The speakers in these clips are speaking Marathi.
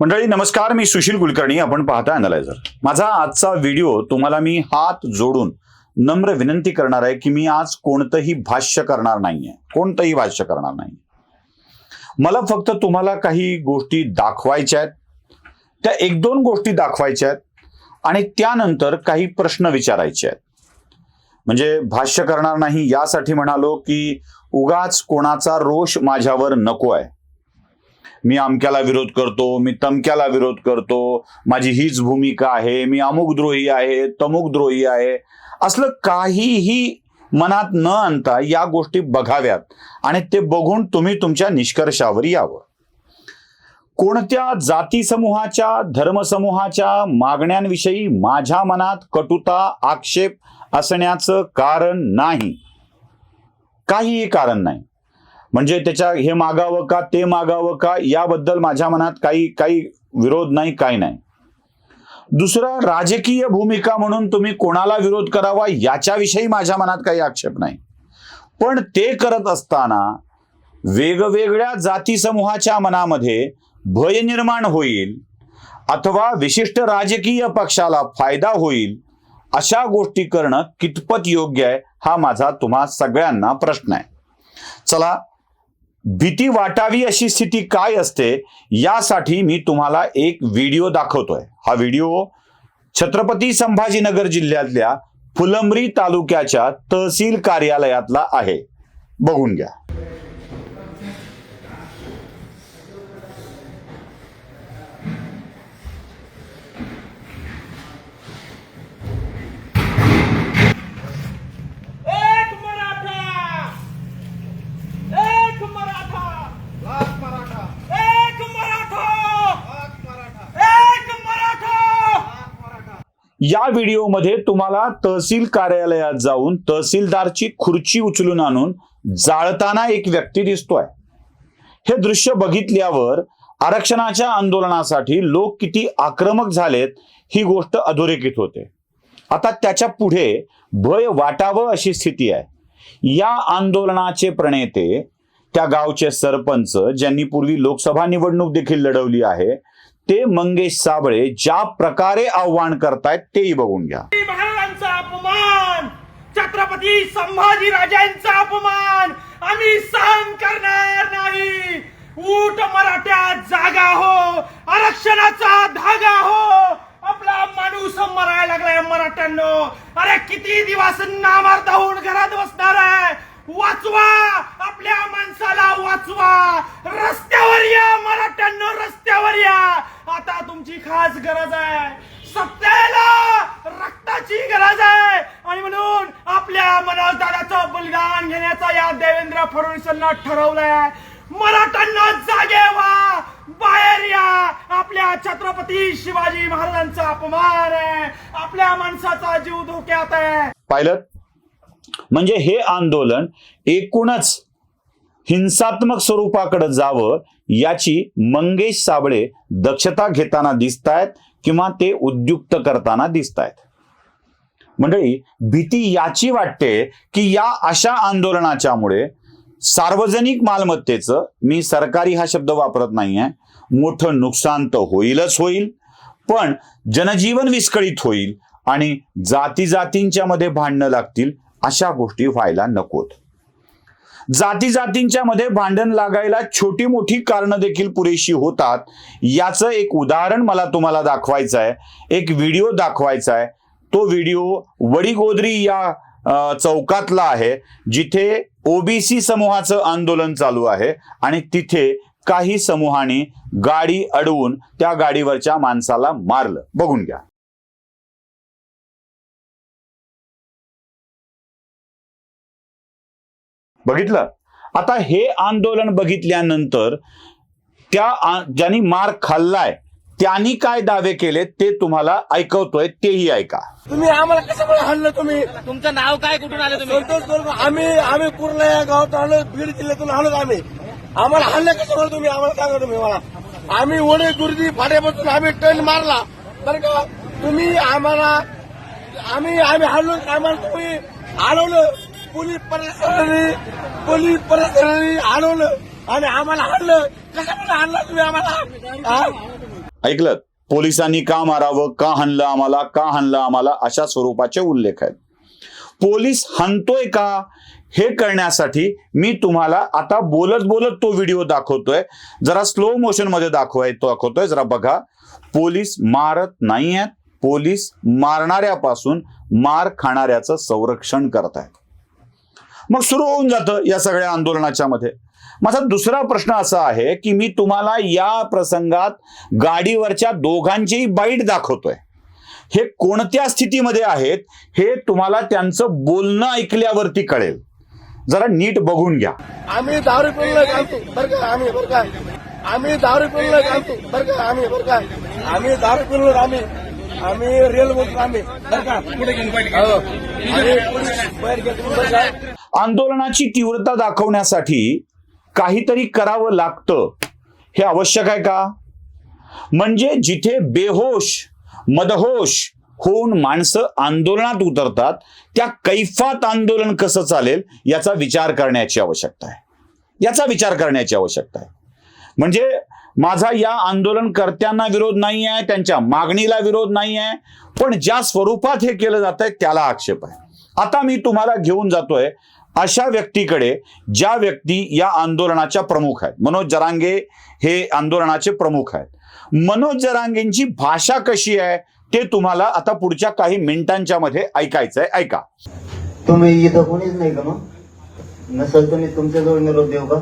मंडळी नमस्कार मी सुशील कुलकर्णी आपण पाहता अनालायझर माझा आजचा व्हिडिओ तुम्हाला मी हात जोडून नम्र विनंती करणार आहे की मी आज कोणतंही भाष्य करणार नाहीये. कोणतंही भाष्य करणार नाही मला फक्त तुम्हाला काही गोष्टी दाखवायच्या आहेत. त्या एक दोन गोष्टी दाखवायच्या आहेत आणि त्यानंतर काही प्रश्न विचारायचे आहेत. म्हणजे भाष्य करणार नाही यासाठी म्हणालो की उगाच कोणाचा रोष माझ्यावर नको आहे मी अमक्याला विरोध करतो मी तमक्याला विरोध करतो. माझी हीच भूमिका आहे मी अमुक द्रोही आहे तमुक द्रोही आहे. असलं काहीही मनात न आणता या गोष्टी बघाव्यात आणि ते बघून तुम्ही तुमच्या निष्कर्षावर यावं. कोणत्या जाती समूहाच्या धर्मसमूहाच्या मागण्यांविषयी माझ्या मनात कटुता आक्षेप असण्याचं कारण नाही? काहीही कारण नाही. म्हणजे त्याच्या हे मागावं का ते मागावं का याबद्दल माझ्या मनात काही काही विरोध नाही काही नाही. दुसरं राजकीय भूमिका म्हणून तुम्ही कोणाला विरोध करावा याच्याविषयी माझ्या मनात काही आक्षेप नाही. पण ते करत असताना वेगवेगळ्या जाती समूहाच्या मनामध्ये भय निर्माण होईल अथवा विशिष्ट राजकीय पक्षाला फायदा होईल अशा गोष्टी करणं कितपत योग्य आहे हा माझा तुम्हा सगळ्यांना प्रश्न आहे. चला भीती वाटावी अशी स्थिती काय असते यासाठी मी तुम्हाला एक व्हिडिओ दाखवतोय. हा व्हिडिओ छत्रपती संभाजीनगर जिल्ह्यातल्या फुलंब्री तालुक्याच्या तहसील कार्यालयातला आहे. बघून घ्या. या व्हिडिओमध्ये तुम्हाला तहसील कार्यालयात जाऊन तहसीलदारची खुर्ची उचलून आणून जाळताना एक व्यक्ती दिसतोय. हे दृश्य बघितल्यावर आरक्षणाच्या आंदोलनासाठी लोक किती आक्रमक झालेत ही गोष्ट अधोरेखित होते. आता त्याच्या पुढे भय वाटावं अशी स्थिती आहे. या आंदोलनाचे प्रणेते त्या गावचे सरपंच ज्यांनी पूर्वी लोकसभा निवडणूक देखील लढवली आहे ते मंगेश साबळे ज्या प्रकारे आव्हान करतायत तेही बघून घ्या. महाराजांचा अपमान छत्रपती संभाजी राजांचा अपमान आम्ही सहन करणार नाही. ऊट मराठ्या जागा हो आरक्षणाचा धागा हो. आपला माणूस मरायला लागलाय मराठ्यांनो. अरे किती दिवस नामार्थ होऊन घरात बसणार आहे वाचवा आपल्या माणसाला वाचवा रस्त्यावर या मराठ्यांनो रस्त्यावर या आता तुमची खास गरज आहे सत्तेला रक्ताची गरज आहे आणि म्हणून आपल्या मनोज दादाचं बलिदान घेण्याचा या देवेंद्र ठरवलंय. मराठ्यांना जागे बाहेर या. आपल्या छत्रपती शिवाजी महाराजांचा अपमान आहे. आपल्या माणसाचा जीव धोक्यात आहे. पाहिलं म्हणजे हे आंदोलन एकूणच हिंसात्मक स्वरूपाकडे जावं याची मंगेश साबळे दक्षता घेताना दिसतायत किंवा ते उद्युक्त करताना दिसतायत. मंडळी भीती याची वाटते की या अशा आंदोलनाच्यामुळे सार्वजनिक मालमत्तेचं मी सरकारी हा शब्द वापरत नाहीये. मोठं नुकसान तर होईलच होईल पण जनजीवन विस्कळीत होईल आणि जाती जातींच्या मध्ये भांडणं लागतील अशा गोष्टी व्हायला नकोत. जाती जातींच्या मध्ये भांडण लागायला छोटी मोठी कारणं देखील पुरेशी होतात. याचं एक उदाहरण मला तुम्हाला दाखवायचं आहे एक व्हिडिओ दाखवायचा आहे तो व्हिडिओ वडीगोदरी या चौकातला आहे जिथे ओबीसी समूहाचं आंदोलन चालू आहे आणि तिथे काही समूहाने गाडी अडवून त्या गाडीवरच्या माणसाला मारलं. बघून घ्या. बघितलं? आता हे आंदोलन बघितल्यानंतर त्या ज्यांनी मार खाल्लाय त्यांनी काय दावे केले ते तुम्हाला ऐकवतोय तेही ऐका. तुम्ही आम्हाला कशामुळे हाणलं तुम्ही? तुमचं नाव काय? कुठून आलं तुम्ही? संतोष आम्ही आम्ही पूर्ण या गावात आलो बीड जिल्ह्यातून आलो आम्ही. आम्हाला हाणलं कशामुळे तुम्ही? आम्हाला सांगा तुम्ही मला. आम्ही ओढे दुर्दी फाड्यापासून आम्ही टन मारला. बरं का? तुम्ही आम्हाला आम्ही आम्ही हाणलो आम्हाला तुम्ही अडवलं पोलीस प्रशासनाने पोलीस प्रशासनाने अडवलं आणि आम्हाला हाणलं. कशामुळे हाणलं तुम्ही आम्हाला? हा? ऐकलं? पोलिसांनी का मारावं? का हाणलं आम्हाला? का हाणलं आम्हाला? अशा स्वरूपाचे उल्लेख आहेत. पोलीस हनतोय का? हे करण्यासाठी मी तुम्हाला आता बोलत बोलत तो व्हिडिओ दाखवतोय. जरा स्लो मोशनमध्ये दाखवाय तो दाखवतोय. जरा बघा. पोलीस मारत नाही आहेत पोलीस मारणाऱ्यापासून मार खाणाऱ्याचं संरक्षण करत आहेत मग सुरू होऊन जातं या सगळ्या आंदोलनाच्या मध्ये. माझा दुसरा प्रश्न असा आहे की मी तुम्हाला या प्रसंगात गाडीवरच्या दोघांचीही बाईट दाखवतोय. हे कोणत्या स्थितीमध्ये आहेत हे तुम्हाला त्यांचं बोलणं ऐकल्यावरती कळेल. जरा नीट बघून घ्या. आम्ही दारू पिऊन घालतो. बरं का? आम्ही बरं का? आम्ही दारू पिऊन घालतो. बरं का? आम्ही बरं का? आम्ही दारू पिऊन आम्ही आम्ही रेल बोलतो आम्ही. बरं का? पुढे घेऊन आम्ही पोलीस बाहेर घेतो बरं का? आंदोलनाची तीव्रता दाखवण्यासाठी काहीतरी करावं लागतं. हे आवश्यक आहे का? म्हणजे जिथे बेहोश मदहोश होऊन माणसं आंदोलनात उतरतात त्या कैफात आंदोलन कसं चालेल याचा विचार करण्याची आवश्यकता आहे. याचा विचार करण्याची आवश्यकता आहे. म्हणजे माझा या आंदोलनकर्त्यांना विरोध नाही आहे त्यांच्या मागणीला विरोध नाही आहे पण ज्या स्वरूपात हे केलं जात आहे त्याला आक्षेप आहे. आता मी तुम्हाला घेऊन जातोय अशा व्यक्तीकडे ज्या व्यक्ती या आंदोलनाच्या प्रमुख आहेत. मनोज जरांगे हे आंदोलनाचे प्रमुख आहेत. मनोज जरांगेंची भाषा कशी आहे ते तुम्हाला आता पुढच्या काही मिनिटांच्या मध्ये ऐकायचं आहे ऐका. तुम्ही इथं कोणीच नाही का मग? नसेल तुम्ही तुमच्या जवळ निरोप देऊ का?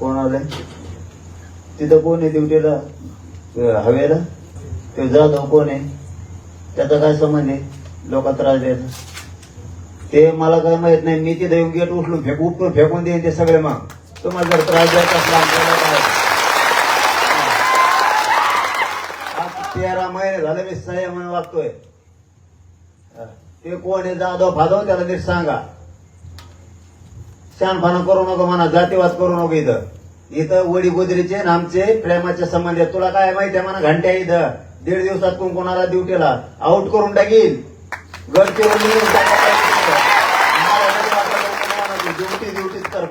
कोण आलंय? तिथं कोण आहे ड्युटीला हवेला? ते जाधव कोण आहे? त्याचा काय संबंध आहे? लोक त्रास द्यायचा. ते मला काय माहीत नाही मी तिथे येऊन गेट उचलून फेकू उपटून फेकून देईन ते सगळे मग. तुम्हाला जर त्रास द्यायचा असला काय? तेरा महिने झाले मी सह्य म्हणून वागतोय. ते कोण आहे? जाधव फाधव त्याला नीट सांगा. शहाणपणा करू नको म्हणा जातीवाद करू नको इथं. इथं वडी गोदरीचे आमचे प्रेमाचे संबंध आहेत. तुला काय माहिती आहे म्हणा घंट्या इथं. दीड दिवसात कोण कोणाला ड्युटीला. आउट करून टाकील गडचिरोली ड्युटीच कर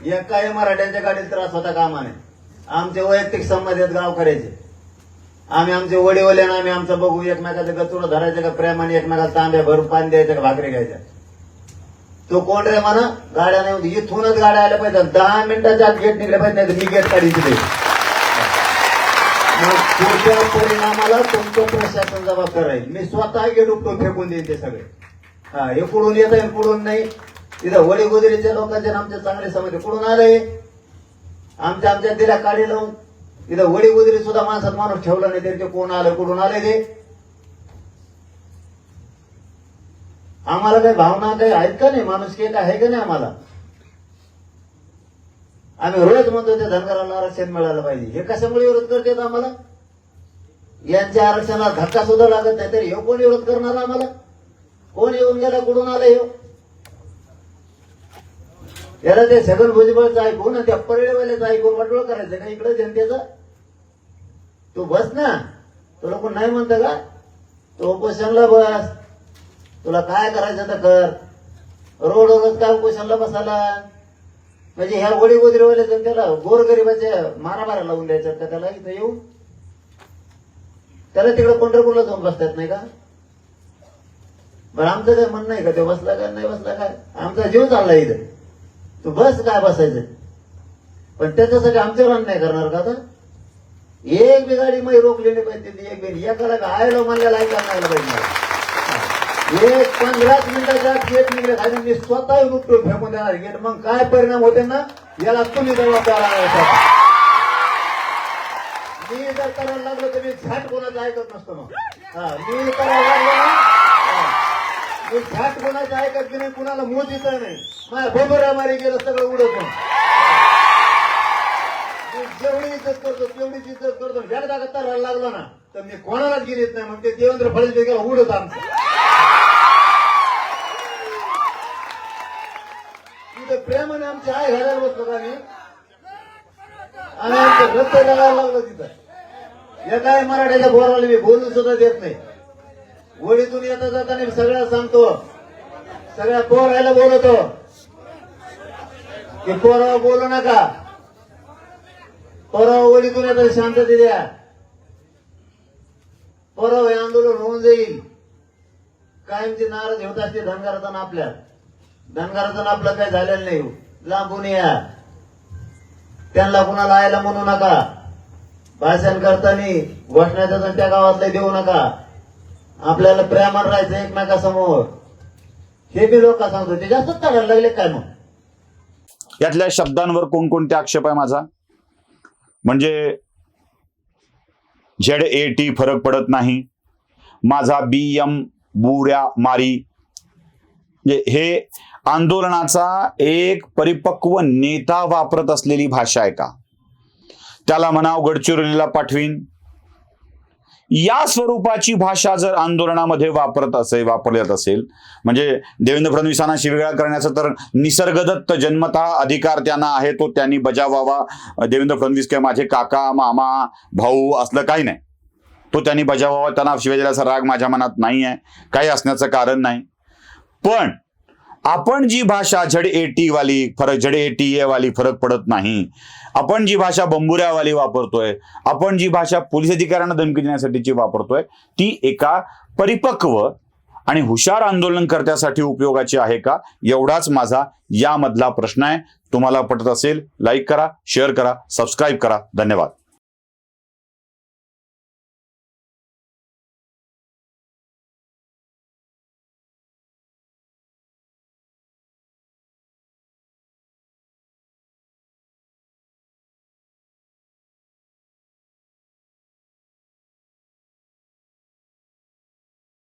फक्त एकाही मराठ्यांच्या गाडीत त्रास होता कामाने. आमचे वैयक्तिक संबंध आहेत गावकऱ्याचे. आम्ही आमचे वडीवले ना आम्ही आमचं बघू एकमेकाचं गचुडं धरायचं का प्रेमाने एकमेकाला तांब्या भरून पाणी द्यायचं का भाकरी घ्यायच्या? तो कोण रे म्हणा गाड्या नाही इथूनच गाड्या आल्या पाहिजे. दहा मिनिटाच्या आत गेट निघल्या पाहिजे नाही मी गेट काढायची ते मग पुढच्या परिणामाला तुमचं प्रशासन जबाबदार राहील. मी स्वतः गेट उपटून फेकून देईन ते सगळे. हा हे पुढून येत आहे पुढून नाही. तिथं वडी गोदरीच्या लोकांच्या आमच्या चांगले समज कुठून आले आमच्या आमच्या दिल्या काढी लावून तिथं वडी गोदरी सुद्धा माणसात माणूस ठेवला नाही त्यांचे ते कोण आलं कुठून आले ते? आम्हाला काही भावना काही आहेत का नाही? माणूस काही आहे का नाही आम्हाला? आम्ही रोज म्हणतो त्या धनगराला आरक्षण मिळालं पाहिजे. हे कशामुळे विरोध करतात आम्हाला? यांच्या आरक्षणाला धक्का सुद्धा लागत नाही तर हे कोण विरोध करणार आम्हाला? कोण येऊन गेला कुठून आलं हे? याला ते छगन भुजबळचं ऐकून आणि त्या परेवाल्याचं ऐकून वाटोळ करायचं का? इकडं जनतेचं? तू बस ना. तुला कोण नाही म्हणतं का? तू उपोषणला बस. तुला काय करायचं तर कर? रोडवरच काय उपोषणला बसायला? म्हणजे ह्या गोडी गोदरीवाल्या जनतेला गोरगरिबाच्या मारामारा लावून द्यायच्यात का त्याला इथं येऊ त्याला तिकडे पंढरपूरला जाऊन बसतात नाही का? बरं आमचं काय म्हणणं आहे का? ते बसला का? नाही बसला काय आमचा जीव चालला इथं. तू बस काय बसायचं? पण त्याच्यासाठी आमच्यावर नाही करणार का आता? एक बी गाडी मै रोखली नाही पाहिजे ती एक बी एकाला आयला म्हणल्या ऐकायला नाही पाहिजे एक पंधराच मिनिटाच्या गेट निघले आणि मी स्वतः येऊन उपटून फेकून देणार गेट मग काय परिणाम होते ना? याला तुम्ही जबाबदार आहात. मी जर करायला लागलो तर मी झाट कोणाचं ऐकत नसतो मग. हा, मी करायला लागलो ना एक घाट झॅट कोणाचं ऐकत की नाही? कुणाला मूत येत नाही. माझ्या बोबरा मारी गेलं सगळं उडत जेवढी इज्जत करतो तेवढीच इज्जत करतो. एकदा का करायला लागलो ना तर मी कोणालाच गेलीच नाही. मग ते देवेंद्र फडणवीस गेला उडत आमचं. तिथं प्रेमाने आमची आई घालायला बसलो का आम्ही आणि आमचं रस्ते लागायला लागलं तिथं. एकाही मराठ्याच्या बोराला मी बोलू सुद्धा देत नाही. होळीतून येता जाताना सगळ्या सांगतो. सगळ्या पोरायला बोलवतो. की पोराव बोलू नका. पोराव होळीतून येता शांतते द्या. पोराव हे आंदोलन होऊन जाईल. कायमची नाराज होत असते धनगरातून आपल्या धनगरातून आपलं काही झालेलं नाही. लांबून या. त्यांना कुणाला आयला म्हणू नका. भाषण करताना घोषणाचं त्या गावातले देऊ नका. आपल्याला प्रेमान राहायचं एकमेकासमोर. हे बी लोक सांगतो ते जास्तच काढायला लागले काय मग? यातल्या शब्दांवर कोणकोणते आक्षेप आहे माझा? म्हणजे झेड ए टी फरक पडत नाही. माझा बी एम बुऱ्या मारी. म्हणजे हे आंदोलनाचा एक परिपक्व नेता वापरत असलेली भाषा आहे का? त्याला म्हणाव गडचिरोलीला पाठवीन. या स्वरूपाची भाषा जर आंदोलनामध्ये वापरत असेल वापरल्यात असेल म्हणजे देवेंद्र फडणवीसांना शिवेगाळ करण्याचा तर निसर्गदत्त जन्मता अधिकार त्यांना आहे तो त्यांनी बजावावा. देवेंद्र फडणवीस किंवा माझे काका मामा भाऊ असलं काही नाही. तो त्यांनी बजावावा त्यांना शिवाजीराचा राग माझ्या मनात नाही आहे काही असण्याचं कारण नाही. पण आपण जी भाषा झड ए टी वाली फरक झड ए टी ए वाली फरक पडत नाही. आपण जी भाषा बंबुऱ्यावाली वापरतोय आपण जी भाषा पोलीस अधिकाऱ्यांना धमकी देण्यासाठीची वापरतोय ती एका परिपक्व आणि हुशार आंदोलनकर्त्यासाठी उपयोगाची आहे का? एवढाच माझा यामधला प्रश्न आहे. तुम्हाला पटत असेल लाईक करा शेअर करा सबस्क्राईब करा. धन्यवाद.